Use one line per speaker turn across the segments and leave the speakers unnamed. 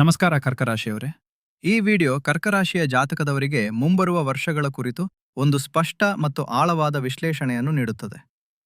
ನಮಸ್ಕಾರ ಕರ್ಕರಾಶಿಯವರೇ. ಈ ವಿಡಿಯೋ ಕರ್ಕರಾಶಿಯ ಜಾತಕದವರಿಗೆ ಮುಂಬರುವ ವರ್ಷಗಳ ಕುರಿತು ಒಂದು ಸ್ಪಷ್ಟ ಮತ್ತು ಆಳವಾದ ವಿಶ್ಲೇಷಣೆಯನ್ನು ನೀಡುತ್ತದೆ.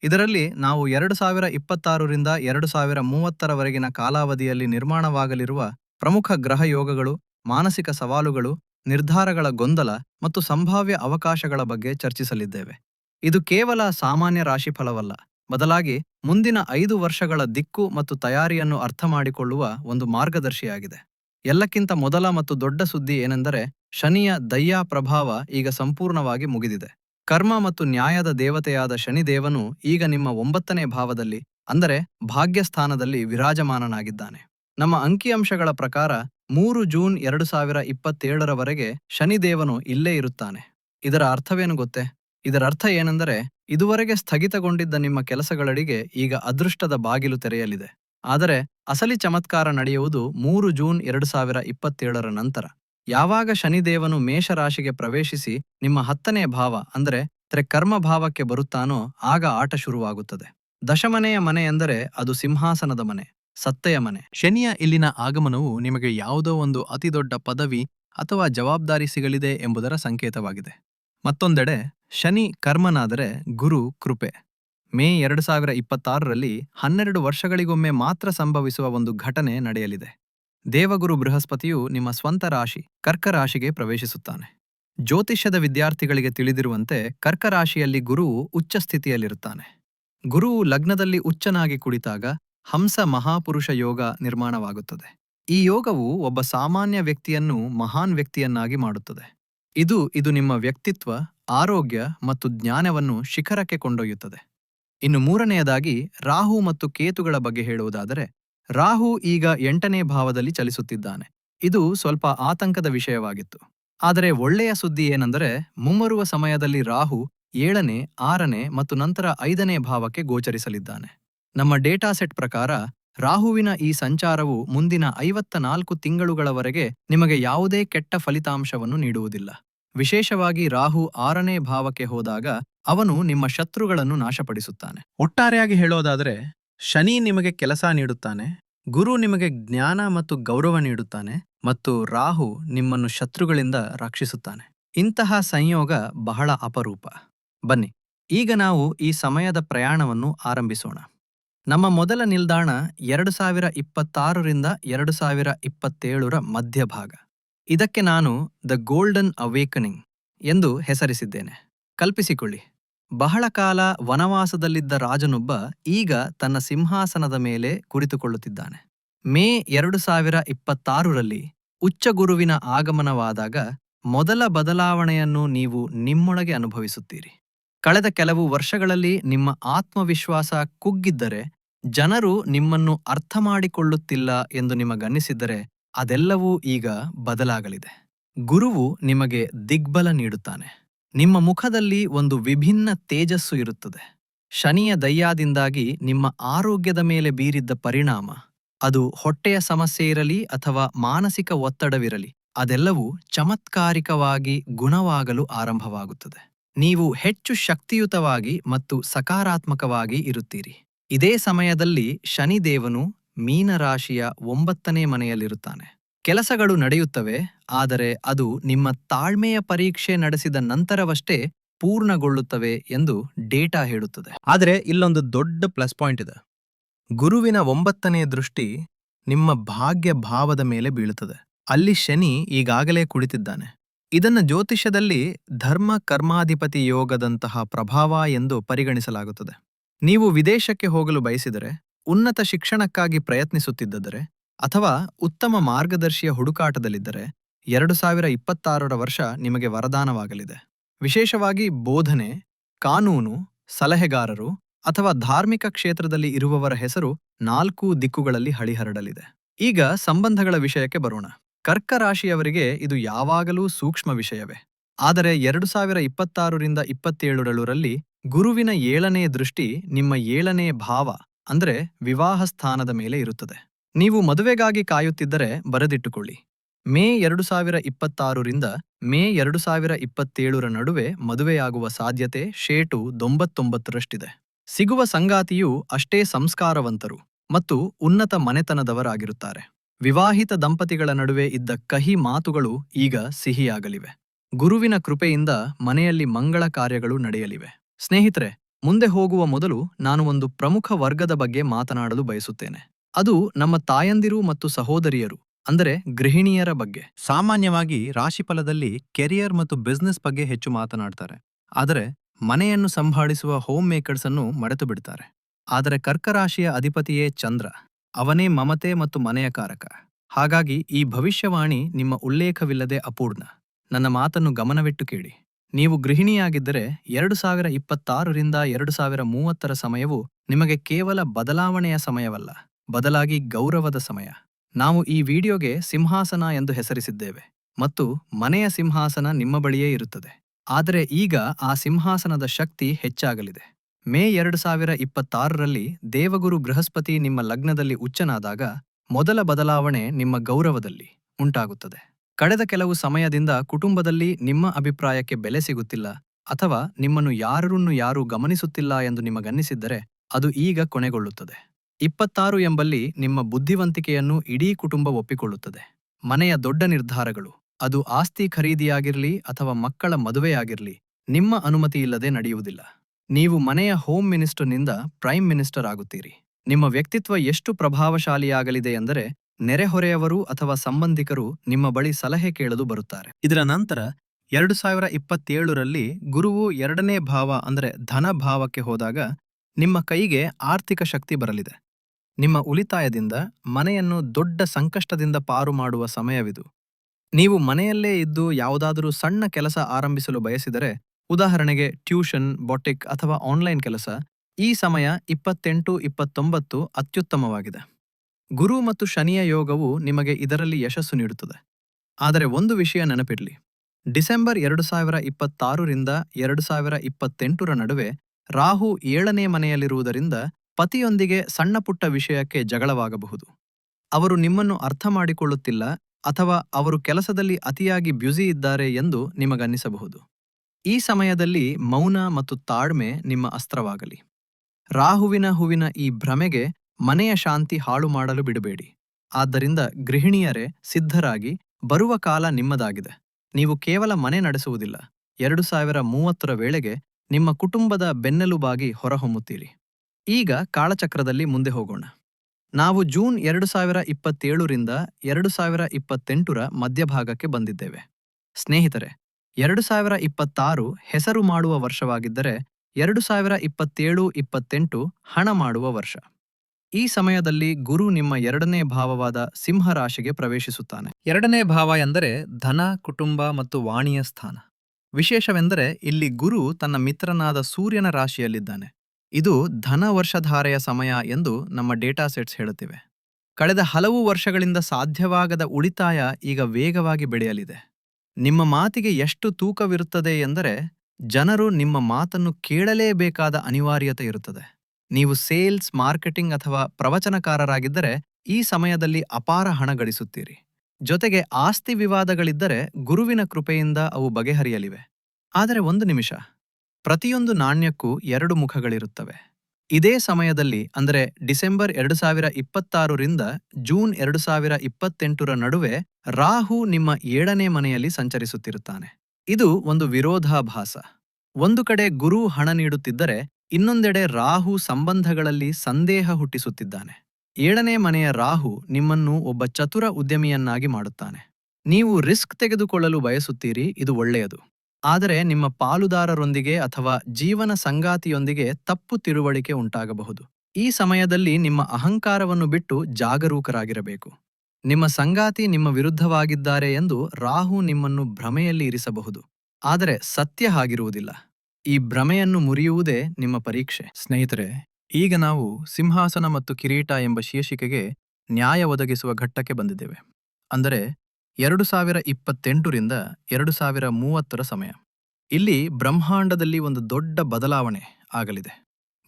ಇದರಲ್ಲಿ ನಾವು ಎರಡು ಸಾವಿರ ಇಪ್ಪತ್ತಾರರಿಂದ ಎರಡು ಸಾವಿರ ಮೂವತ್ತರವರೆಗಿನ ಕಾಲಾವಧಿಯಲ್ಲಿ ನಿರ್ಮಾಣವಾಗಲಿರುವ ಪ್ರಮುಖ ಗ್ರಹ ಯೋಗಗಳು ಮಾನಸಿಕ ಸವಾಲುಗಳು, ನಿರ್ಧಾರಗಳ ಗೊಂದಲ ಮತ್ತು ಸಂಭಾವ್ಯ ಅವಕಾಶಗಳ ಬಗ್ಗೆ ಚರ್ಚಿಸಲಿದ್ದೇವೆ. ಇದು ಕೇವಲ ಸಾಮಾನ್ಯ ರಾಶಿಫಲವಲ್ಲ. ಬದಲಾಗಿ ಮುಂದಿನ ಐದು ವರ್ಷಗಳ ದಿಕ್ಕು ಮತ್ತು ತಯಾರಿಯನ್ನು ಅರ್ಥಮಾಡಿಕೊಳ್ಳುವ ಒಂದು ಮಾರ್ಗದರ್ಶಿಯಾಗಿದೆ. ಎಲ್ಲಕ್ಕಿಂತ ಮೊದಲ ಮತ್ತು ದೊಡ್ಡ ಸುದ್ದಿ ಏನೆಂದರೆ, ಶನಿಯ ದಯ್ಯಾ ಪ್ರಭಾವ ಈಗ ಸಂಪೂರ್ಣವಾಗಿ ಮುಗಿದಿದೆ. ಕರ್ಮ ಮತ್ತು ನ್ಯಾಯದ ದೇವತೆಯಾದ ಶನಿದೇವನು ಈಗ ನಿಮ್ಮ ಒಂಬತ್ತನೇ ಭಾವದಲ್ಲಿ, ಅಂದರೆ ಭಾಗ್ಯಸ್ಥಾನದಲ್ಲಿ ವಿರಾಜಮಾನನಾಗಿದ್ದಾನೆ. ನಮ್ಮ ಅಂಕಿಅಂಶಗಳ ಪ್ರಕಾರ, ಮೂರು ಜೂನ್ ಎರಡು ಸಾವಿರ ಇಪ್ಪತ್ತೇಳರವರೆಗೆ ಶನಿದೇವನು ಇಲ್ಲೇ ಇರುತ್ತಾನೆ. ಇದರ ಅರ್ಥವೇನು ಗೊತ್ತೇ? ಇದರ ಅರ್ಥ ಏನೆಂದರೆ, ಇದುವರೆಗೆ ಸ್ಥಗಿತಗೊಂಡಿದ್ದ ನಿಮ್ಮ ಕೆಲಸಗಳಡಿಗೆ ಈಗ ಅದೃಷ್ಟದ ಬಾಗಿಲು ತೆರೆಯಲಿದೆ. ಆದರೆ ಅಸಲಿ ಚಮತ್ಕಾರ ನಡೆಯುವುದು ಮೂರು ಜೂನ್ ಎರಡು ಸಾವಿರ ಇಪ್ಪತ್ತೇಳರ ನಂತರ. ಯಾವಾಗ ಶನಿದೇವನು ಮೇಷರಾಶಿಗೆ ಪ್ರವೇಶಿಸಿ ನಿಮ್ಮ ಹತ್ತನೇ ಭಾವ ಅಂದರೆ ತ್ರೆಕರ್ಮ ಭಾವಕ್ಕೆ ಬರುತ್ತಾನೋ ಆಗ ಆಟ ಶುರುವಾಗುತ್ತದೆ. ದಶಮನೆಯ ಮನೆ ಎಂದರೆ ಅದು ಸಿಂಹಾಸನದ ಮನೆ, ಸತ್ತೆಯ ಮನೆ. ಶನಿಯ ಇಲ್ಲಿನ ಆಗಮನವು ನಿಮಗೆ ಯಾವುದೋ ಒಂದು ಅತಿದೊಡ್ಡ ಪದವಿ ಅಥವಾ ಜವಾಬ್ದಾರಿ ಸಿಗಲಿದೆ ಎಂಬುದರ ಸಂಕೇತವಾಗಿದೆ. ಮತ್ತೊಂದೆಡೆ, ಶನಿ ಕರ್ಮನಾದರೆ ಗುರು ಕೃಪೆ. ಮೇ ಎರಡು ಸಾವಿರ ಇಪ್ಪತ್ತಾರರಲ್ಲಿ ಹನ್ನೆರಡು ವರ್ಷಗಳಿಗೊಮ್ಮೆ ಮಾತ್ರ ಸಂಭವಿಸುವ ಒಂದು ಘಟನೆ ನಡೆಯಲಿದೆ. ದೇವಗುರು ಬೃಹಸ್ಪತಿಯು ನಿಮ್ಮ ಸ್ವಂತ ರಾಶಿ ಕರ್ಕರಾಶಿಗೆ ಪ್ರವೇಶಿಸುತ್ತಾನೆ. ಜ್ಯೋತಿಷ್ಯದ ವಿದ್ಯಾರ್ಥಿಗಳಿಗೆ ತಿಳಿದಿರುವಂತೆ ಕರ್ಕರಾಶಿಯಲ್ಲಿ ಗುರುವು ಉಚ್ಚ ಸ್ಥಿತಿಯಲ್ಲಿರುತ್ತಾನೆ. ಗುರುವು ಲಗ್ನದಲ್ಲಿ ಉಚ್ಚನಾಗಿ ಕುಳಿತಾಗ ಹಂಸ ಮಹಾಪುರುಷ ಯೋಗ ನಿರ್ಮಾಣವಾಗುತ್ತದೆ. ಈ ಯೋಗವು ಒಬ್ಬ ಸಾಮಾನ್ಯ ವ್ಯಕ್ತಿಯನ್ನು ಮಹಾನ್ ವ್ಯಕ್ತಿಯನ್ನಾಗಿ ಮಾಡುತ್ತದೆ. ಇದು ಇದು ನಿಮ್ಮ ವ್ಯಕ್ತಿತ್ವ, ಆರೋಗ್ಯ ಮತ್ತು ಜ್ಞಾನವನ್ನು ಶಿಖರಕ್ಕೆ ಕೊಂಡೊಯ್ಯುತ್ತದೆ. ಇನ್ನು ಮೂರನೆಯದಾಗಿ ರಾಹು ಮತ್ತು ಕೇತುಗಳ ಬಗ್ಗೆ ಹೇಳುವುದಾದರೆ, ರಾಹು ಈಗ ಎಂಟನೇ ಭಾವದಲ್ಲಿ ಚಲಿಸುತ್ತಿದ್ದಾನೆ. ಇದು ಸ್ವಲ್ಪ ಆತಂಕದ ವಿಷಯವಾಗಿತ್ತು. ಆದರೆ ಒಳ್ಳೆಯ ಸುದ್ದಿ ಏನೆಂದರೆ ಮುಮ್ಮರುವ ಸಮಯದಲ್ಲಿ ರಾಹು ಏಳನೇ, ಆರನೇ ಮತ್ತು ನಂತರ ಐದನೇ ಭಾವಕ್ಕೆ ಗೋಚರಿಸಲಿದ್ದಾನೆ. ನಮ್ಮ ಡೇಟಾ ಸೆಟ್ ಪ್ರಕಾರ, ರಾಹುವಿನ ಈ ಸಂಚಾರವು ಮುಂದಿನ ಐವತ್ತ ನಾಲ್ಕು ತಿಂಗಳುಗಳವರೆಗೆ ನಿಮಗೆ ಯಾವುದೇ ಕೆಟ್ಟ ಫಲಿತಾಂಶವನ್ನು ನೀಡುವುದಿಲ್ಲ. ವಿಶೇಷವಾಗಿ ರಾಹು ಆರನೇ ಭಾವಕ್ಕೆ ಹೋದಾಗ ಅವನು ನಿಮ್ಮ ಶತ್ರುಗಳನ್ನು ನಾಶಪಡಿಸುತ್ತಾನೆ. ಒಟ್ಟಾರೆಯಾಗಿ ಹೇಳೋದಾದರೆ, ಶನಿ ನಿಮಗೆ ಕೆಲಸ ನೀಡುತ್ತಾನೆ, ಗುರು ನಿಮಗೆ ಜ್ಞಾನ ಮತ್ತು ಗೌರವ ನೀಡುತ್ತಾನೆ ಮತ್ತು ರಾಹು ನಿಮ್ಮನ್ನು ಶತ್ರುಗಳಿಂದ ರಕ್ಷಿಸುತ್ತಾನೆ. ಇಂತಹ ಸಂಯೋಗ ಬಹಳ ಅಪರೂಪ. ಬನ್ನಿ, ಈಗ ನಾವು ಈ ಸಮಯದ ಪ್ರಯಾಣವನ್ನು ಆರಂಭಿಸೋಣ. ನಮ್ಮ ಮೊದಲ ನಿಲ್ದಾಣ ಎರಡು ಸಾವಿರ ಇಪ್ಪತ್ತಾರರಿಂದ ಎರಡು ಸಾವಿರ ಇಪ್ಪತ್ತೇಳರ ಮಧ್ಯಭಾಗ. ಇದಕ್ಕೆ ನಾನು ದ ಗೋಲ್ಡನ್ ಅವೇಕನಿಂಗ್ ಎಂದು ಹೆಸರಿಸಿದ್ದೇನೆ. ಕಲ್ಪಿಸಿಕೊಳ್ಳಿ. ಬಹಳ ಕಾಲ ವನವಾಸದಲ್ಲಿದ್ದ ರಾಜನೊಬ್ಬ ಈಗ ತನ್ನ ಸಿಂಹಾಸನದ ಮೇಲೆ ಕುಳಿತುಕೊಳ್ಳುತ್ತಿದ್ದಾನೆ. ಮೇ ಎರಡು ಸಾವಿರ ಇಪ್ಪತ್ತಾರರಲ್ಲಿ ಉಚ್ಚಗುರುವಿನ ಆಗಮನವಾದಾಗ ಮೊದಲ ಬದಲಾವಣೆಯನ್ನು ನೀವು ನಿಮ್ಮೊಳಗೆ ಅನುಭವಿಸುತ್ತೀರಿ. ಕಳೆದ ಕೆಲವು ವರ್ಷಗಳಲ್ಲಿ ನಿಮ್ಮ ಆತ್ಮವಿಶ್ವಾಸ ಕುಗ್ಗಿದ್ದರೆ, ಜನರು ನಿಮ್ಮನ್ನು ಅರ್ಥ ಮಾಡಿಕೊಳ್ಳುತ್ತಿಲ್ಲ ಎಂದು ನಿಮಗನ್ನಿಸಿದ್ದರೆ ಅದೆಲ್ಲವೂ ಈಗ ಬದಲಾಗಲಿದೆ. ಗುರುವು ನಿಮಗೆ ದಿಗ್ಬಲ ನೀಡುತ್ತಾನೆ. ನಿಮ್ಮ ಮುಖದಲ್ಲಿ ಒಂದು ವಿಭಿನ್ನ ತೇಜಸ್ಸು ಇರುತ್ತದೆ. ಶನಿಯ ದಯ್ಯಾದಿಂದಾಗಿ ನಿಮ್ಮ ಆರೋಗ್ಯದ ಮೇಲೆ ಬೀರಿದ್ದ ಪರಿಣಾಮ, ಅದು ಹೊಟ್ಟೆಯ ಸಮಸ್ಯೆ ಇರಲಿ ಅಥವಾ ಮಾನಸಿಕ ಒತ್ತಡವಿರಲಿ, ಅದೆಲ್ಲವೂ ಚಮತ್ಕಾರಿಕವಾಗಿ ಗುಣವಾಗಲು ಆರಂಭವಾಗುತ್ತದೆ. ನೀವು ಹೆಚ್ಚು ಶಕ್ತಿಯುತವಾಗಿ ಮತ್ತು ಸಕಾರಾತ್ಮಕವಾಗಿ ಇರುತ್ತೀರಿ. ಇದೇ ಸಮಯದಲ್ಲಿ ಶನಿದೇವನು ಮೀನರಾಶಿಯ ಒಂಬತ್ತನೇ ಮನೆಯಲ್ಲಿರುತ್ತಾನೆ. ಕೆಲಸಗಳು ನಡೆಯುತ್ತವೆ, ಆದರೆ ಅದು ನಿಮ್ಮ ತಾಳ್ಮೆಯ ಪರೀಕ್ಷೆ ನಡೆಸಿದ ನಂತರವಷ್ಟೇ ಪೂರ್ಣಗೊಳ್ಳುತ್ತವೆ ಎಂದು ಡೇಟಾ ಹೇಳುತ್ತದೆ. ಆದರೆ ಇಲ್ಲೊಂದು ದೊಡ್ಡ ಪ್ಲಸ್ ಪಾಯಿಂಟ್ ಇದೆ. ಗುರುವಿನ ಒಂಬತ್ತನೇ ದೃಷ್ಟಿ ನಿಮ್ಮ ಭಾಗ್ಯ ಭಾವದ ಮೇಲೆ ಬೀಳುತ್ತದೆ. ಅಲ್ಲಿ ಶನಿ ಈಗಾಗಲೇ ಕುಳಿತಿದ್ದಾನೆ. ಇದನ್ನು ಜ್ಯೋತಿಷ್ಯದಲ್ಲಿ ಧರ್ಮ ಕರ್ಮಾಧಿಪತಿ ಯೋಗದಂತಹ ಪ್ರಭಾವ ಎಂದು ಪರಿಗಣಿಸಲಾಗುತ್ತದೆ. ನೀವು ವಿದೇಶಕ್ಕೆ ಹೋಗಲು ಬಯಸಿದರೆ, ಉನ್ನತ ಶಿಕ್ಷಣಕ್ಕಾಗಿ ಪ್ರಯತ್ನಿಸುತ್ತಿದ್ದರೆ ಅಥವಾ ಉತ್ತಮ ಮಾರ್ಗದರ್ಶಿಯ ಹುಡುಕಾಟದಲ್ಲಿದ್ದರೆ ಎರಡು ಸಾವಿರ ಇಪ್ಪತ್ತಾರರ ವರ್ಷ ನಿಮಗೆ ವರದಾನವಾಗಲಿದೆ. ವಿಶೇಷವಾಗಿ ಬೋಧನೆ, ಕಾನೂನು, ಸಲಹೆಗಾರರು ಅಥವಾ ಧಾರ್ಮಿಕ ಕ್ಷೇತ್ರದಲ್ಲಿ ಇರುವವರ ಹೆಸರು ನಾಲ್ಕು ದಿಕ್ಕುಗಳಲ್ಲಿ ಹಳಿಹರಡಲಿದೆ. ಈಗ ಸಂಬಂಧಗಳ ವಿಷಯಕ್ಕೆ ಬರೋಣ. ಕರ್ಕ ರಾಶಿಯವರಿಗೆ ಇದು ಯಾವಾಗಲೂ ಸೂಕ್ಷ್ಮ ವಿಷಯವೇ. ಆದರೆ ಎರಡು ಸಾವಿರ ಇಪ್ಪತ್ತಾರರಿಂದ ಇಪ್ಪತ್ತೇಳರಲ್ಲಿ ಗುರುವಿನ ಏಳನೇ ದೃಷ್ಟಿ ನಿಮ್ಮ ಏಳನೇ ಭಾವ, ಅಂದ್ರೆ ವಿವಾಹ ಸ್ಥಾನದ ಮೇಲೆ ಇರುತ್ತದೆ. ನೀವು ಮದುವೆಗಾಗಿ ಕಾಯುತ್ತಿದ್ದರೆ ಬರೆದಿಟ್ಟುಕೊಳ್ಳಿ. ಮೇ ಎರಡು ಸಾವಿರ ಇಪ್ಪತ್ತಾರರಿಂದ ಮೇ ಎರಡು ಸಾವಿರ ಇಪ್ಪತ್ತೇಳರ ನಡುವೆ ಮದುವೆಯಾಗುವ ಸಾಧ್ಯತೆ ಶೇಟು ತೊಂಬತ್ತೊಂಬತ್ತರಷ್ಟಿದೆ. ಸಿಗುವ ಸಂಗಾತಿಯು ಅಷ್ಟೇ ಸಂಸ್ಕಾರವಂತರು ಮತ್ತು ಉನ್ನತ ಮನೆತನದವರಾಗಿರುತ್ತಾರೆ. ವಿವಾಹಿತ ದಂಪತಿಗಳ ನಡುವೆ ಇದ್ದ ಕಹಿ ಮಾತುಗಳು ಈಗ ಸಿಹಿಯಾಗಲಿವೆ. ಗುರುವಿನ ಕೃಪೆಯಿಂದ ಮನೆಯಲ್ಲಿ ಮಂಗಳ ಕಾರ್ಯಗಳು ನಡೆಯಲಿವೆ. ಸ್ನೇಹಿತರೆ, ಮುಂದೆ ಹೋಗುವ ಮೊದಲು ನಾನು ಒಂದು ಪ್ರಮುಖ ವರ್ಗದ ಬಗ್ಗೆ ಮಾತನಾಡಲು ಬಯಸುತ್ತೇನೆ. ಅದು ನಮ್ಮ ತಾಯಂದಿರು ಮತ್ತು ಸಹೋದರಿಯರು, ಅಂದರೆ ಗೃಹಿಣಿಯರ ಬಗ್ಗೆ.
ಸಾಮಾನ್ಯವಾಗಿ ರಾಶಿಫಲದಲ್ಲಿ ಕೆರಿಯರ್ ಮತ್ತು ಬಿಸ್ನೆಸ್ ಬಗ್ಗೆ ಹೆಚ್ಚು ಮಾತನಾಡ್ತಾರೆ. ಆದರೆ
ಮನೆಯನ್ನು ಸಂಭಾಳಿಸುವ ಹೋಮ್ ಮೇಕರ್ಸ್ ಅನ್ನು ಮರೆತು ಬಿಡ್ತಾರೆ. ಆದರೆ ಕರ್ಕರಾಶಿಯ ಅಧಿಪತಿಯೇ ಚಂದ್ರ. ಅವನೇ ಮಮತೆ ಮತ್ತು ಮನೆಯ ಕಾರಕ. ಹಾಗಾಗಿ ಈ ಭವಿಷ್ಯವಾಣಿ ನಿಮ್ಮ ಉಲ್ಲೇಖವಿಲ್ಲದೆ ಅಪೂರ್ಣ. ನನ್ನ ಮಾತನ್ನು ಗಮನವಿಟ್ಟು ಕೇಳಿ. ನೀವು ಗೃಹಿಣಿಯಾಗಿದ್ದರೆ ಎರಡು ಸಾವಿರ ಇಪ್ಪತ್ತಾರರಿಂದ ಎರಡು ಸಾವಿರ ಮೂವತ್ತರ ಸಮಯವು ನಿಮಗೆ ಕೇವಲ ಬದಲಾವಣೆಯ ಸಮಯವಲ್ಲ. ಬದಲಾಗಿ ಗೌರವದ ಸಮಯ. ನಾವು ಈ ವಿಡಿಯೋಗೆ ಸಿಂಹಾಸನ ಎಂದು ಹೆಸರಿಸಿದ್ದೇವೆ ಮತ್ತು ಮನೆಯ ಸಿಂಹಾಸನ ನಿಮ್ಮ ಬಳಿಯೇ ಇರುತ್ತದೆ. ಆದರೆ ಈಗ ಆ ಸಿಂಹಾಸನದ ಶಕ್ತಿ ಹೆಚ್ಚಾಗಲಿದೆ. ಮೇ ಎರಡು ಸಾವಿರ ಇಪ್ಪತ್ತಾರರಲ್ಲಿ ದೇವಗುರು ಬೃಹಸ್ಪತಿ ನಿಮ್ಮ ಲಗ್ನದಲ್ಲಿ ಉಚ್ಚನಾದಾಗ ಮೊದಲ ಬದಲಾವಣೆ ನಿಮ್ಮ ಗೌರವದಲ್ಲಿ ಉಂಟಾಗುತ್ತದೆ. ಕಳೆದ ಕೆಲವು ಸಮಯದಿಂದ ಕುಟುಂಬದಲ್ಲಿ ನಿಮ್ಮ ಅಭಿಪ್ರಾಯಕ್ಕೆ ಬೆಲೆ ಸಿಗುತ್ತಿಲ್ಲ ಅಥವಾ ನಿಮ್ಮನ್ನು ಯಾರನ್ನು ಯಾರೂ ಗಮನಿಸುತ್ತಿಲ್ಲ ಎಂದು ನಿಮಗನ್ನಿಸಿದ್ದರೆ ಅದು ಈಗ ಕೊನೆಗೊಳ್ಳುತ್ತದೆ. ಇಪ್ಪತ್ತಾರು ಎಂಬಲ್ಲಿ ನಿಮ್ಮ ಬುದ್ಧಿವಂತಿಕೆಯನ್ನು ಇಡೀ ಕುಟುಂಬ ಒಪ್ಪಿಕೊಳ್ಳುತ್ತದೆ. ಮನೆಯ ದೊಡ್ಡ ನಿರ್ಧಾರಗಳು, ಅದು ಆಸ್ತಿ ಖರೀದಿಯಾಗಿರಲಿ ಅಥವಾ ಮಕ್ಕಳ ಮದುವೆಯಾಗಿರಲಿ, ನಿಮ್ಮ ಅನುಮತಿಯಿಲ್ಲದೆ ನಡೆಯುವುದಿಲ್ಲ. ನೀವು ಮನೆಯ ಹೋಮ್ ಮಿನಿಸ್ಟರ್ನಿಂದ ಪ್ರೈಮ್ ಮಿನಿಸ್ಟರ್ ಆಗುತ್ತೀರಿ. ನಿಮ್ಮ ವ್ಯಕ್ತಿತ್ವ ಎಷ್ಟು ಪ್ರಭಾವಶಾಲಿಯಾಗಲಿದೆ ಎಂದರೆ, ನೆರೆಹೊರೆಯವರು ಅಥವಾ ಸಂಬಂಧಿಕರು ನಿಮ್ಮ ಬಳಿ ಸಲಹೆ ಕೇಳಲು ಬರುತ್ತಾರೆ.
ಇದರ ನಂತರ ಎರಡು ಸಾವಿರ ಇಪ್ಪತ್ತೇಳರಲ್ಲಿ ಗುರುವು ಎರಡನೇ ಭಾವ ಅಂದರೆ ಧನ ಭಾವಕ್ಕೆ ಹೋದಾಗ,
ನಿಮ್ಮ ಕೈಗೆ ಆರ್ಥಿಕ ಶಕ್ತಿ ಬರಲಿದೆ. ನಿಮ್ಮ ಉಳಿತಾಯದಿಂದ ಮನೆಯನ್ನು ದೊಡ್ಡ ಸಂಕಷ್ಟದಿಂದ ಪಾರು ಮಾಡುವ ಸಮಯವಿದು. ನೀವು ಮನೆಯಲ್ಲೇ ಇದ್ದು ಯಾವುದಾದರೂ ಸಣ್ಣ ಕೆಲಸ ಆರಂಭಿಸಲು ಬಯಸಿದರೆ, ಉದಾಹರಣೆಗೆ ಟ್ಯೂಷನ್, ಬೊಟಿಕ್ ಅಥವಾ ಆನ್ಲೈನ್ ಕೆಲಸ, ಈ ಸಮಯ ಇಪ್ಪತ್ತೆಂಟು ಇಪ್ಪತ್ತೊಂಬತ್ತು ಅತ್ಯುತ್ತಮವಾಗಿದೆ. ಗುರು ಮತ್ತು ಶನಿಯ ಯೋಗವು ನಿಮಗೆ ಇದರಲ್ಲಿ ಯಶಸ್ಸು ನೀಡುತ್ತದೆ. ಆದರೆ ಒಂದು ವಿಷಯ ನೆನಪಿರಲಿ ಡಿಸೆಂಬರ್ ಎರಡು ಸಾವಿರ ಇಪ್ಪತ್ತಾರರಿಂದ ಎರಡು ಸಾವಿರ ಇಪ್ಪತ್ತೆಂಟರ ನಡುವೆ ರಾಹು ಏಳನೇ ಮನೆಯಲ್ಲಿರುವುದರಿಂದ ಪತಿಯೊಂದಿಗೆ ಸಣ್ಣಪುಟ್ಟ ವಿಷಯಕ್ಕೆ ಜಗಳವಾಗಬಹುದು. ಅವರು ನಿಮ್ಮನ್ನು ಅರ್ಥ ಮಾಡಿಕೊಳ್ಳುತ್ತಿಲ್ಲ ಅಥವಾ ಅವರು ಕೆಲಸದಲ್ಲಿ ಅತಿಯಾಗಿ ಬ್ಯುಸಿ ಇದ್ದಾರೆ ಎಂದು ನಿಮಗನ್ನಿಸಬಹುದು. ಈ ಸಮಯದಲ್ಲಿ ಮೌನ ಮತ್ತು ತಾಳ್ಮೆ ನಿಮ್ಮ ಅಸ್ತ್ರವಾಗಲಿ. ರಾಹುವಿನ ಹೂವಿನ ಈ ಭ್ರಮೆಗೆ ಮನೆಯ ಶಾಂತಿ ಹಾಳು ಮಾಡಲು ಬಿಡಬೇಡಿ. ಆದ್ದರಿಂದ ಗೃಹಿಣಿಯರೇ, ಸಿದ್ಧರಾಗಿ ಬರುವ ಕಾಲ ನಿಮ್ಮದಾಗಿದೆ. ನೀವು ಕೇವಲ ಮನೆ ನಡೆಸುವುದಿಲ್ಲ. ಎರಡು ಸಾವಿರ ಮೂವತ್ತರ ವೇಳೆಗೆ ನಿಮ್ಮ ಕುಟುಂಬದ ಬೆನ್ನೆಲುಬಾಗಿ ಹೊರಹೊಮ್ಮುತ್ತೀರಿ. ಈಗ ಕಾಳಚಕ್ರದಲ್ಲಿ ಮುಂದೆ ಹೋಗೋಣ. ನಾವು ಜೂನ್ ಎರಡು ಸಾವಿರ ಇಪ್ಪತ್ತೇಳರಿಂದ ಎರಡು ಸಾವಿರ ಇಪ್ಪತ್ತೆಂಟರ ಮಧ್ಯಭಾಗಕ್ಕೆ ಬಂದಿದ್ದೇವೆ. ಸ್ನೇಹಿತರೆ ಎರಡು ಸಾವಿರ ಇಪ್ಪತ್ತಾರು ಹೆಸರು ಮಾಡುವ ವರ್ಷವಾಗಿದ್ದರೆ ಎರಡು ಸಾವಿರ ಇಪ್ಪತ್ತೇಳು ಇಪ್ಪತ್ತೆಂಟು ಹಣ ಮಾಡುವ ವರ್ಷ. ಈ ಸಮಯದಲ್ಲಿ ಗುರು ನಿಮ್ಮ ಎರಡನೇ ಭಾವವಾದ ಸಿಂಹರಾಶಿಗೆ ಪ್ರವೇಶಿಸುತ್ತಾನೆ.
ಎರಡನೇ ಭಾವ ಎಂದರೆ ಧನ, ಕುಟುಂಬ ಮತ್ತು ವಾಣಿಯ ಸ್ಥಾನ.
ವಿಶೇಷವೆಂದರೆ ಇಲ್ಲಿ ಗುರು ತನ್ನ ಮಿತ್ರನಾದ ಸೂರ್ಯನ ರಾಶಿಯಲ್ಲಿದ್ದಾನೆ. ಇದು ಧನ ವರ್ಷಧಾರೆಯ ಸಮಯ ಎಂದು ನಮ್ಮ ಡೇಟಾ ಸೆಟ್ಸ್ ಹೇಳುತ್ತಿವೆ. ಕಳೆದ ಹಲವು ವರ್ಷಗಳಿಂದ ಸಾಧ್ಯವಾಗದ ಉಳಿತಾಯ ಈಗ ವೇಗವಾಗಿ ಬೆಳೆಯಲಿದೆ. ನಿಮ್ಮ ಮಾತಿಗೆ ಎಷ್ಟು ತೂಕವಿರುತ್ತದೆ ಎಂದರೆ, ಜನರು ನಿಮ್ಮ ಮಾತನ್ನು ಕೇಳಲೇಬೇಕಾದ ಅನಿವಾರ್ಯತೆ ಇರುತ್ತದೆ. ನೀವು ಸೇಲ್ಸ್, ಮಾರ್ಕೆಟಿಂಗ್ ಅಥವಾ ಪ್ರವಚನಕಾರರಾಗಿದ್ದರೆ, ಈ ಸಮಯದಲ್ಲಿ ಅಪಾರ ಹಣ ಗಳಿಸುತ್ತೀರಿ. ಜೊತೆಗೆ ಆಸ್ತಿ ವಿವಾದಗಳಿದ್ದರೆ ಗುರುವಿನ ಕೃಪೆಯಿಂದ ಅವು ಬಗೆಹರಿಯಲಿವೆ. ಆದರೆ ಒಂದು ನಿಮಿಷ. ಪ್ರತಿಯೊಂದು ನಾಣ್ಯಕ್ಕೂ ಎರಡು ಮುಖಗಳಿರುತ್ತವೆ. ಇದೇ ಸಮಯದಲ್ಲಿ, ಅಂದರೆ ಡಿಸೆಂಬರ್ ಎರಡು ಸಾವಿರ ಇಪ್ಪತ್ತಾರರಿಂದ ಜೂನ್ ಎರಡು ಸಾವಿರ ಇಪ್ಪತ್ತೆಂಟರ ನಡುವೆ ರಾಹು ನಿಮ್ಮ ಏಳನೇ ಮನೆಯಲ್ಲಿ ಸಂಚರಿಸುತ್ತಿರುತ್ತಾನೆ. ಇದು ಒಂದು ವಿರೋಧಾಭಾಸ. ಒಂದು ಕಡೆ ಗುರು ಹಣ ನೀಡುತ್ತಿದ್ದರೆ, ಇನ್ನೊಂದೆಡೆ ರಾಹು ಸಂಬಂಧಗಳಲ್ಲಿ ಸಂದೇಹ ಹುಟ್ಟಿಸುತ್ತಿದ್ದಾನೆ. ಏಳನೇ ಮನೆಯ ರಾಹು ನಿಮ್ಮನ್ನು ಒಬ್ಬ ಚತುರ ಉದ್ಯಮಿಯನ್ನಾಗಿ ಮಾಡುತ್ತಾನೆ. ನೀವು ರಿಸ್ಕ್ ತೆಗೆದುಕೊಳ್ಳಲು ಬಯಸುತ್ತೀರಿ, ಇದು ಒಳ್ಳೆಯದು. ಆದರೆ ನಿಮ್ಮ ಪಾಲುದಾರರೊಂದಿಗೆ ಅಥವಾ ಜೀವನ ಸಂಗಾತಿಯೊಂದಿಗೆ ತಪ್ಪು ತಿಳುವಳಿಕೆ ಉಂಟಾಗಬಹುದು. ಈ ಸಮಯದಲ್ಲಿ ನಿಮ್ಮ ಅಹಂಕಾರವನ್ನು ಬಿಟ್ಟು ಜಾಗರೂಕರಾಗಿರಬೇಕು. ನಿಮ್ಮ ಸಂಗಾತಿ ನಿಮ್ಮ ವಿರುದ್ಧವಾಗಿದ್ದಾರೆ ಎಂದು ರಾಹು ನಿಮ್ಮನ್ನು ಭ್ರಮೆಯಲ್ಲಿ ಇರಿಸಬಹುದು. ಆದರೆ ಸತ್ಯ ಹಾಗಿರುವುದಿಲ್ಲ. ಈ ಭ್ರಮೆಯನ್ನು ಮುರಿಯುವುದೇ ನಿಮ್ಮ ಪರೀಕ್ಷೆ.
ಸ್ನೇಹಿತರೆ, ಈಗ ನಾವು ಸಿಂಹಾಸನ ಮತ್ತು ಕಿರೀಟ ಎಂಬ ಶೀರ್ಷಿಕೆಗೆ ನ್ಯಾಯ ಒದಗಿಸುವ ಘಟ್ಟಕ್ಕೆ ಬಂದಿದ್ದೇವೆ.
ಅಂದರೆ ಎರಡು ಸಾವಿರ ಇಪ್ಪತ್ತೆಂಟರಿಂದ ಎರಡು ಸಾವಿರ ಮೂವತ್ತರ ಸಮಯ. ಇಲ್ಲಿ ಬ್ರಹ್ಮಾಂಡದಲ್ಲಿ ಒಂದು ದೊಡ್ಡ ಬದಲಾವಣೆ ಆಗಲಿದೆ.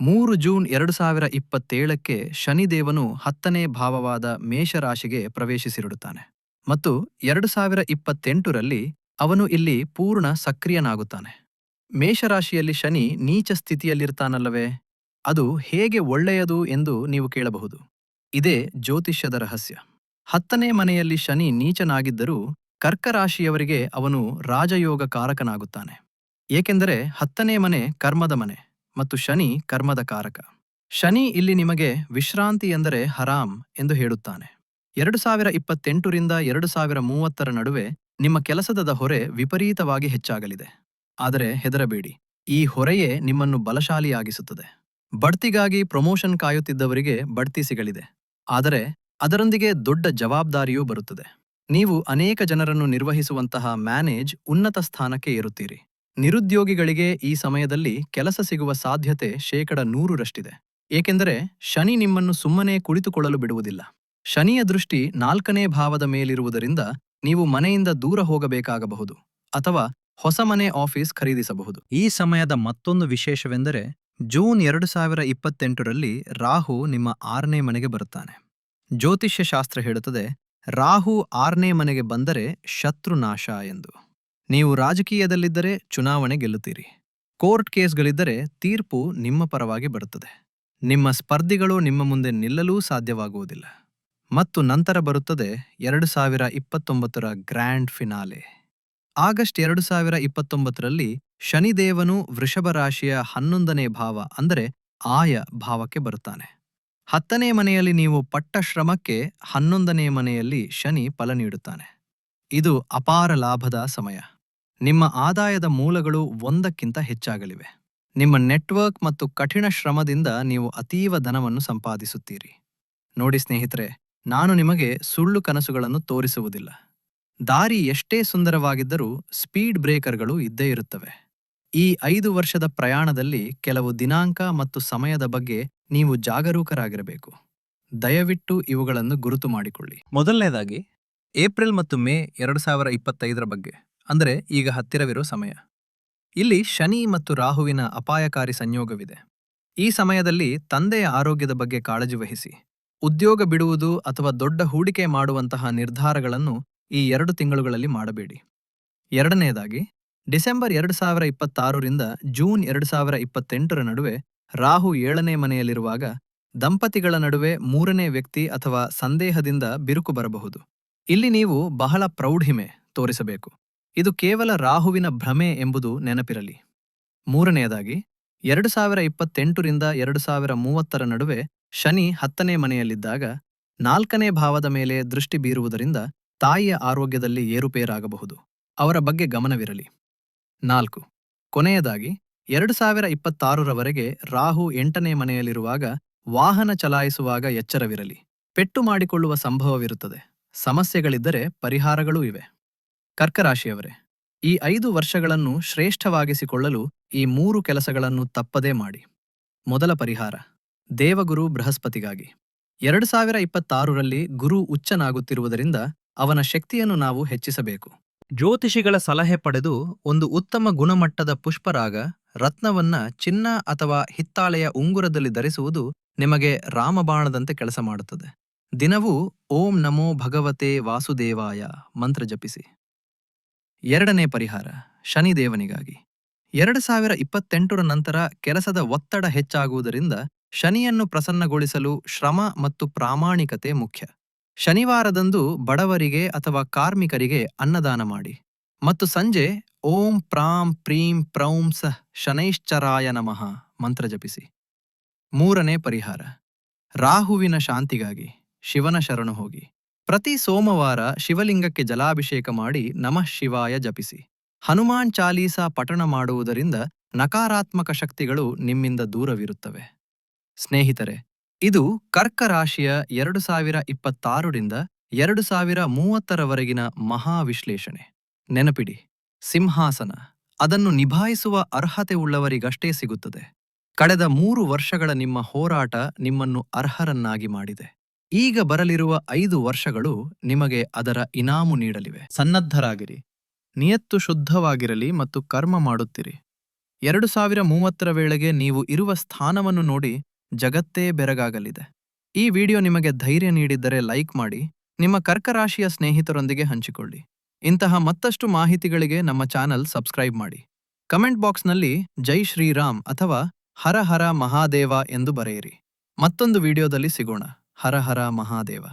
ಮೂರು ಜೂನ್ ಎರಡು ಸಾವಿರ ಇಪ್ಪತ್ತೇಳಕ್ಕೆ ಶನಿದೇವನು ಹತ್ತನೇ ಭಾವವಾದ ಮೇಷರಾಶಿಗೆ ಪ್ರವೇಶಿಸಿರುತ್ತಾನೆ ಮತ್ತು ಎರಡು ಸಾವಿರ ಇಪ್ಪತ್ತೆಂಟರಲ್ಲಿ ಅವನು ಇಲ್ಲಿ ಪೂರ್ಣ ಸಕ್ರಿಯನಾಗುತ್ತಾನೆ. ಮೇಷರಾಶಿಯಲ್ಲಿ ಶನಿ ನೀಚ ಸ್ಥಿತಿಯಲ್ಲಿರ್ತಾನಲ್ಲವೇ? ಅದು ಹೇಗೆ ಒಳ್ಳೆಯದು ಎಂದು ನೀವು ಕೇಳಬಹುದು. ಇದೇ ಜ್ಯೋತಿಷ್ಯದ ರಹಸ್ಯ. ಹತ್ತನೇ ಮನೆಯಲ್ಲಿ ಶನಿ ನೀಚನಾಗಿದ್ದರೂ ಕರ್ಕರಾಶಿಯವರಿಗೆ ಅವನು ರಾಜಯೋಗ ಕಾರಕನಾಗುತ್ತಾನೆ ಏಕೆಂದರೆ ಹತ್ತನೇ ಮನೆ ಕರ್ಮದ ಮನೆ ಮತ್ತು ಶನಿ ಕರ್ಮದ ಕಾರಕ. ಶನಿ ಇಲ್ಲಿ ನಿಮಗೆ ವಿಶ್ರಾಂತಿ ಎಂದರೆ ಹರಾಮ್ ಎಂದು ಹೇಳುತ್ತಾನೆ. ಎರಡು ಸಾವಿರ ಇಪ್ಪತ್ತೆಂಟರಿಂದ ಎರಡು ಸಾವಿರ ಮೂವತ್ತರ ನಡುವೆ ನಿಮ್ಮ ಕೆಲಸದ ಹೊರೆ ವಿಪರೀತವಾಗಿ ಹೆಚ್ಚಾಗಲಿದೆ. ಆದರೆ ಹೆದರಬೇಡಿ, ಈ ಹೊರೆಯೇ ನಿಮ್ಮನ್ನು ಬಲಶಾಲಿಯಾಗಿಸುತ್ತದೆ. ಬಡ್ತಿಗಾಗಿ ಪ್ರಮೋಷನ್ ಕಾಯುತ್ತಿದ್ದವರಿಗೆ ಬಡ್ತಿ ಸಿಗಲಿದೆ. ಆದರೆ ಅದರೊಂದಿಗೆ ದೊಡ್ಡ ಜವಾಬ್ದಾರಿಯೂ ಬರುತ್ತದೆ. ನೀವು ಅನೇಕ ಜನರನ್ನು ನಿರ್ವಹಿಸುವಂತಹ ಮ್ಯಾನೇಜ್ ಉನ್ನತ ಸ್ಥಾನಕ್ಕೆ ಏರುತ್ತೀರಿ. ನಿರುದ್ಯೋಗಿಗಳಿಗೆ ಈ ಸಮಯದಲ್ಲಿ ಕೆಲಸ ಸಿಗುವ ಸಾಧ್ಯತೆ ಶೇಕಡ ನೂರರಷ್ಟಿದೆ. ಏಕೆಂದರೆ ಶನಿ ನಿಮ್ಮನ್ನು ಸುಮ್ಮನೆ ಕುಳಿತುಕೊಳ್ಳಲು ಬಿಡುವುದಿಲ್ಲ. ಶನಿಯ ದೃಷ್ಟಿ ನಾಲ್ಕನೇ ಭಾವದ ಮೇಲಿರುವುದರಿಂದ ನೀವು ಮನೆಯಿಂದ ದೂರ ಹೋಗಬೇಕಾಗಬಹುದು ಅಥವಾ ಹೊಸ ಮನೆ ಆಫೀಸ್ ಖರೀದಿಸಬಹುದು. ಈ ಸಮಯದ ಮತ್ತೊಂದು ವಿಶೇಷವೆಂದರೆ ಜೂನ್ ಎರಡು ಸಾವಿರ ಇಪ್ಪತ್ತೆಂಟರಲ್ಲಿ ರಾಹು ನಿಮ್ಮ ಆರನೇ ಮನೆಗೆ ಬರುತ್ತಾನೆ. ಜ್ಯೋತಿಷ್ಯ ಶಾಸ್ತ್ರ ಹೇಳುತ್ತದೆ, ರಾಹು ಆರನೇ ಮನೆಗೆ ಬಂದರೆ ಶತ್ರು ನಾಶ ಎಂದು. ನೀವು ರಾಜಕೀಯದಲ್ಲಿದ್ದರೆ ಚುನಾವಣೆ ಗೆಲ್ಲುತ್ತೀರಿ. ಕೋರ್ಟ್ ಕೇಸ್ಗಳಿದ್ದರೆ ತೀರ್ಪು ನಿಮ್ಮ ಪರವಾಗಿ ಬರುತ್ತದೆ. ನಿಮ್ಮ ಸ್ಪರ್ಧಿಗಳು ನಿಮ್ಮ ಮುಂದೆ ನಿಲ್ಲಲೂ ಸಾಧ್ಯವಾಗುವುದಿಲ್ಲ. ಮತ್ತು ನಂತರ ಬರುತ್ತದೆ ಎರಡು ಸಾವಿರ ಇಪ್ಪತ್ತೊಂಬತ್ತರ ಗ್ರ್ಯಾಂಡ್ ಫಿನಾಲೆ. ಆಗಸ್ಟ್ ಎರಡು ಸಾವಿರ ಇಪ್ಪತ್ತೊಂಬತ್ತರಲ್ಲಿ ಶನಿದೇವನು ವೃಷಭ ರಾಶಿಯ ಹನ್ನೊಂದನೇ ಭಾವ ಅಂದರೆ ಆಯ ಭಾವಕ್ಕೆ ಬರುತ್ತಾನೆ. ಹತ್ತನೇ ಮನೆಯಲ್ಲಿ ನೀವು ಪಟ್ಟ ಶ್ರಮಕ್ಕೆ ಹನ್ನೊಂದನೇ ಮನೆಯಲ್ಲಿ ಶನಿ ಫಲ ನೀಡುತ್ತಾನೆ. ಇದು ಅಪಾರ ಲಾಭದ ಸಮಯ. ನಿಮ್ಮ ಆದಾಯದ ಮೂಲಗಳು ಒಂದಕ್ಕಿಂತ ಹೆಚ್ಚಾಗಲಿವೆ. ನಿಮ್ಮ ನೆಟ್ವರ್ಕ್ ಮತ್ತು ಕಠಿಣ ಶ್ರಮದಿಂದ ನೀವು ಅತೀವ ಧನವನ್ನು ಸಂಪಾದಿಸುತ್ತೀರಿ. ನೋಡಿ ಸ್ನೇಹಿತರೆ, ನಾನು ನಿಮಗೆ ಸುಳ್ಳು ಕನಸುಗಳನ್ನು ತೋರಿಸುವುದಿಲ್ಲ. ದಾರಿ ಎಷ್ಟೇ ಸುಂದರವಾಗಿದ್ದರೂ ಸ್ಪೀಡ್ ಬ್ರೇಕರ್ಗಳು ಇದ್ದೇ ಇರುತ್ತವೆ. ಈ ಐದು ವರ್ಷದ ಪ್ರಯಾಣದಲ್ಲಿ ಕೆಲವು ದಿನಾಂಕ ಮತ್ತು ಸಮಯದ ಬಗ್ಗೆ ನೀವು ಜಾಗರೂಕರಾಗಿರಬೇಕು. ದಯವಿಟ್ಟು ಇವುಗಳನ್ನು ಗುರುತು ಮಾಡಿಕೊಳ್ಳಿ. ಮೊದಲನೇದಾಗಿ, ಏಪ್ರಿಲ್ ಮತ್ತು ಮೇ ಎರಡು ಸಾವಿರ ಇಪ್ಪತ್ತೈದರ ಬಗ್ಗೆ, ಅಂದರೆ ಈಗ ಹತ್ತಿರವಿರೋ ಸಮಯ. ಇಲ್ಲಿ ಶನಿ ಮತ್ತು ರಾಹುವಿನ ಅಪಾಯಕಾರಿ ಸಂಯೋಗವಿದೆ. ಈ ಸಮಯದಲ್ಲಿ ತಂದೆಯ ಆರೋಗ್ಯದ ಬಗ್ಗೆ ಕಾಳಜಿ ವಹಿಸಿ. ಉದ್ಯೋಗ ಬಿಡುವುದು ಅಥವಾ ದೊಡ್ಡ ಹೂಡಿಕೆ ಮಾಡುವಂತಹ ನಿರ್ಧಾರಗಳನ್ನು ಈ ಎರಡು ತಿಂಗಳುಗಳಲ್ಲಿ ಮಾಡಬೇಡಿ. ಎರಡನೆಯದಾಗಿ ಡಿಸೆಂಬರ್ ಎರಡು ಸಾವಿರ ಇಪ್ಪತ್ತಾರರಿಂದ ಜೂನ್ ಎರಡು ಸಾವಿರ ಇಪ್ಪತ್ತೆಂಟರ ನಡುವೆ ರಾಹು ಏಳನೇ ಮನೆಯಲ್ಲಿರುವಾಗ ದಂಪತಿಗಳ ನಡುವೆ ಮೂರನೇ ವ್ಯಕ್ತಿ ಅಥವಾ ಸಂದೇಹದಿಂದ ಬಿರುಕು ಬರಬಹುದು. ಇಲ್ಲಿ ನೀವು ಬಹಳ ಪ್ರೌಢಿಮೆ ತೋರಿಸಬೇಕು. ಇದು ಕೇವಲ ರಾಹುವಿನ ಭ್ರಮೆ ಎಂಬುದು ನೆನಪಿರಲಿ. ಮೂರನೆಯದಾಗಿ ಎರಡು ಸಾವಿರ ಇಪ್ಪತ್ತೆಂಟರಿಂದ ಎರಡು ಸಾವಿರ ಮೂವತ್ತರ ನಡುವೆ ಶನಿ ಹತ್ತನೇ ಮನೆಯಲ್ಲಿದ್ದಾಗ ನಾಲ್ಕನೇ ಭಾವದ ಮೇಲೆ ದೃಷ್ಟಿ ಬೀರುವುದರಿಂದ ತಾಯಿಯ ಆರೋಗ್ಯದಲ್ಲಿ ಏರುಪೇರಾಗಬಹುದು. ಅವರ ಬಗ್ಗೆ ಗಮನವಿರಲಿ. ನಾಲ್ಕು. ಕೊನೆಯದಾಗಿ ಎರಡು ಸಾವಿರ ಇಪ್ಪತ್ತಾರರವರೆಗೆ ರಾಹು ಎಂಟನೇ ಮನೆಯಲ್ಲಿರುವಾಗ ವಾಹನ ಚಲಾಯಿಸುವಾಗ ಎಚ್ಚರವಿರಲಿ. ಪೆಟ್ಟು ಮಾಡಿಕೊಳ್ಳುವ ಸಂಭವವಿರುತ್ತದೆ. ಸಮಸ್ಯೆಗಳಿದ್ದರೆ ಪರಿಹಾರಗಳೂ ಇವೆ. ಕರ್ಕರಾಶಿಯವರೇ, ಈ ಐದು ವರ್ಷಗಳನ್ನು ಶ್ರೇಷ್ಠವಾಗಿಸಿಕೊಳ್ಳಲು ಈ ಮೂರು ಕೆಲಸಗಳನ್ನು ತಪ್ಪದೇ ಮಾಡಿ. ಮೊದಲ ಪರಿಹಾರ, ದೇವಗುರು ಬೃಹಸ್ಪತಿಗಾಗಿ. ಎರಡು ಸಾವಿರ ಇಪ್ಪತ್ತಾರರಲ್ಲಿ ಗುರು ಉಚ್ಚನಾಗುತ್ತಿರುವುದರಿಂದ ಅವನ ಶಕ್ತಿಯನ್ನು ನಾವು ಹೆಚ್ಚಿಸಬೇಕು. ಜ್ಯೋತಿಷಿಗಳ ಸಲಹೆ ಪಡೆದು ಒಂದು ಉತ್ತಮ ಗುಣಮಟ್ಟದ ಪುಷ್ಪರಾಗ, ರತ್ನವನ್ನ ಚಿನ್ನ ಅಥವಾ ಹಿತ್ತಾಳೆಯ ಉಂಗುರದಲ್ಲಿ ಧರಿಸುವುದು ನಿಮಗೆ ರಾಮಬಾಣದಂತೆ ಕೆಲಸ ಮಾಡುತ್ತದೆ. ದಿನವೂ ಓಂ ನಮೋ ಭಗವತೆ ವಾಸುದೇವಾಯ ಮಂತ್ರ ಜಪಿಸಿ. ಎರಡನೇ ಪರಿಹಾರ, ಶನಿದೇವನಿಗಾಗಿ. ಎರಡು ಸಾವಿರ ಇಪ್ಪತ್ತೆಂಟರ ನಂತರ ಕೆಲಸದ ಒತ್ತಡ ಹೆಚ್ಚಾಗುವುದರಿಂದ ಶನಿಯನ್ನು ಪ್ರಸನ್ನಗೊಳಿಸಲು ಶ್ರಮ ಮತ್ತು ಪ್ರಾಮಾಣಿಕತೆ ಮುಖ್ಯ. ಶನಿವಾರದಂದು ಬಡವರಿಗೆ ಅಥವಾ ಕಾರ್ಮಿಕರಿಗೆ ಅನ್ನದಾನ ಮಾಡಿ. ಮತ್ತು ಸಂಜೆ, ಓಂ ಪ್ರಾಂ ಪ್ರೀಂ ಪ್ರೌಂ ಸಹ ಶನೈಶ್ಚರಾಯ ನಮಃ, ಮಂತ್ರ ಜಪಿಸಿ. ಮೂರನೇ ಪರಿಹಾರ, ರಾಹುವಿನ ಶಾಂತಿಗಾಗಿ ಶಿವನ ಶರಣು ಹೋಗಿ. ಪ್ರತಿ ಸೋಮವಾರ ಶಿವಲಿಂಗಕ್ಕೆ ಜಲಾಭಿಷೇಕ ಮಾಡಿ ನಮಃ ಶಿವಾಯ ಜಪಿಸಿ. ಹನುಮಾನ್ ಚಾಲೀಸಾ ಪಠಣ ಮಾಡುವುದರಿಂದ ನಕಾರಾತ್ಮಕ ಶಕ್ತಿಗಳು ನಿಮ್ಮಿಂದ ದೂರವಿರುತ್ತವೆ. ಸ್ನೇಹಿತರೆ ಇದು ಕರ್ಕ ರಾಶಿಯ ಎರಡು ಸಾವಿರ ಇಪ್ಪತ್ತಾರರಿಂದ ಎರಡು ಸಾವಿರ ಮೂವತ್ತರವರೆಗಿನ ಮಹಾವಿಶ್ಲೇಷಣೆ. ನೆನಪಿಡಿ, ಸಿಂಹಾಸನ, ಅದನ್ನು ನಿಭಾಯಿಸುವ ಅರ್ಹತೆ ಉಳ್ಳವರಿಗಷ್ಟೇ ಸಿಗುತ್ತದೆ. ಕಳೆದ ಮೂರು ವರ್ಷಗಳ ನಿಮ್ಮ ಹೋರಾಟ ನಿಮ್ಮನ್ನು ಅರ್ಹರನ್ನಾಗಿ ಮಾಡಿದೆ. ಈಗ ಬರಲಿರುವ ಐದು ವರ್ಷಗಳು ನಿಮಗೆ ಅದರ ಇನಾಮು ನೀಡಲಿವೆ. ಸನ್ನದ್ಧರಾಗಿರಿ, ನಿಯತ್ತು ಶುದ್ಧವಾಗಿರಲಿ ಮತ್ತು ಕರ್ಮ ಮಾಡುತ್ತಿರಿ. ಎರಡು ಸಾವಿರ ಮೂವತ್ತರ ವೇಳೆಗೆ ನೀವು ಇರುವ ಸ್ಥಾನವನ್ನು ನೋಡಿ ಜಗತ್ತೇ ಬೆರಗಾಗಲಿದೆ. ಈ ವಿಡಿಯೋ ನಿಮಗೆ ಧೈರ್ಯ ನೀಡಿದ್ದರೆ ಲೈಕ್ ಮಾಡಿ, ನಿಮ್ಮ ಕರ್ಕರಾಶಿಯ ಸ್ನೇಹಿತರೊಂದಿಗೆ ಹಂಚಿಕೊಳ್ಳಿ. ಇಂತಹ ಮತ್ತಷ್ಟು ಮಾಹಿತಿಗಳಿಗೆ ನಮ್ಮ ಚಾನಲ್ ಸಬ್ಸ್ಕ್ರೈಬ್ ಮಾಡಿ. ಕಮೆಂಟ್ ಬಾಕ್ಸ್ನಲ್ಲಿ ಜೈ ಶ್ರೀರಾಮ್ ಅಥವಾ ಹರ ಹರ ಮಹಾದೇವ ಎಂದು ಬರೆಯಿರಿ. ಮತ್ತೊಂದು ವಿಡಿಯೋದಲ್ಲಿ ಸಿಗೋಣ. ಹರ ಹರ ಮಹಾದೇವ.